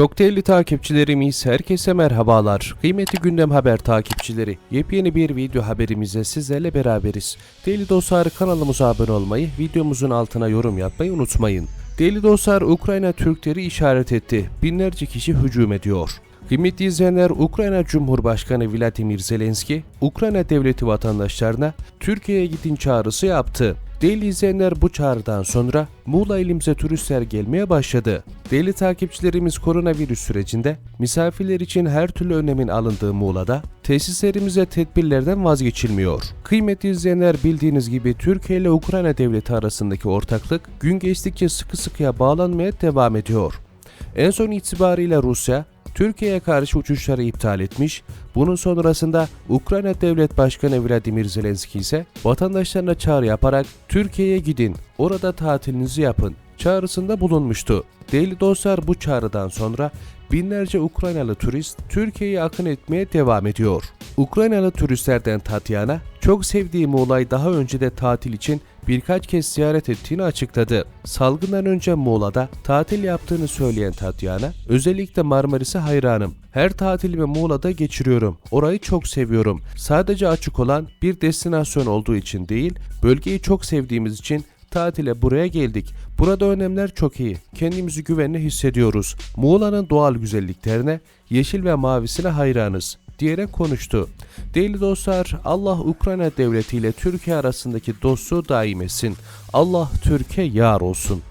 Çok değerli takipçilerimiz, herkese merhabalar. Kıymetli gündem haber takipçileri, yepyeni bir video haberimize sizlerle beraberiz. Değerli dostlar kanalımıza abone olmayı, videomuzun altına yorum yapmayı unutmayın. Değerli dostlar Ukrayna Türkleri işaret etti. Binlerce kişi hücum ediyor. Kıymetli izleyenler, Ukrayna Cumhurbaşkanı Vladimir Zelenski, Ukrayna devleti vatandaşlarına Türkiye'ye gidin çağrısı yaptı. Değerli izleyenler bu çağrıdan sonra Muğla ilimize turistler gelmeye başladı. Değerli takipçilerimiz koronavirüs sürecinde misafirler için her türlü önlemin alındığı Muğla'da tesislerimize tedbirlerden vazgeçilmiyor. Kıymetli izleyenler bildiğiniz gibi Türkiye ile Ukrayna devleti arasındaki ortaklık gün geçtikçe sıkı sıkıya bağlanmaya devam ediyor. En son itibariyle Rusya, Türkiye'ye karşı uçuşları iptal etmiş, bunun sonrasında Ukrayna Devlet Başkanı Vladimir Zelenski ise vatandaşlarına çağrı yaparak Türkiye'ye gidin, orada tatilinizi yapın çağrısında bulunmuştu. Değerli dostlar bu çağrıdan sonra binlerce Ukraynalı turist Türkiye'ye akın etmeye devam ediyor. Ukraynalı turistlerden Tatyana, çok sevdiğim olay daha önce de tatil için birkaç kez ziyaret ettiğini açıkladı. Salgından önce Muğla'da tatil yaptığını söyleyen Tatyana, özellikle Marmaris'e hayranım. Her tatilimi Muğla'da geçiriyorum. Orayı çok seviyorum. Sadece açık olan bir destinasyon olduğu için değil, bölgeyi çok sevdiğimiz için tatile buraya geldik. Burada önlemler çok iyi. Kendimizi güvenli hissediyoruz. Muğla'nın doğal güzelliklerine, yeşil ve mavisine hayranız diyerek konuştu. Değerli dostlar, Allah Ukrayna devleti ile Türkiye arasındaki dostluğu daim etsin. Allah Türkiye yar olsun.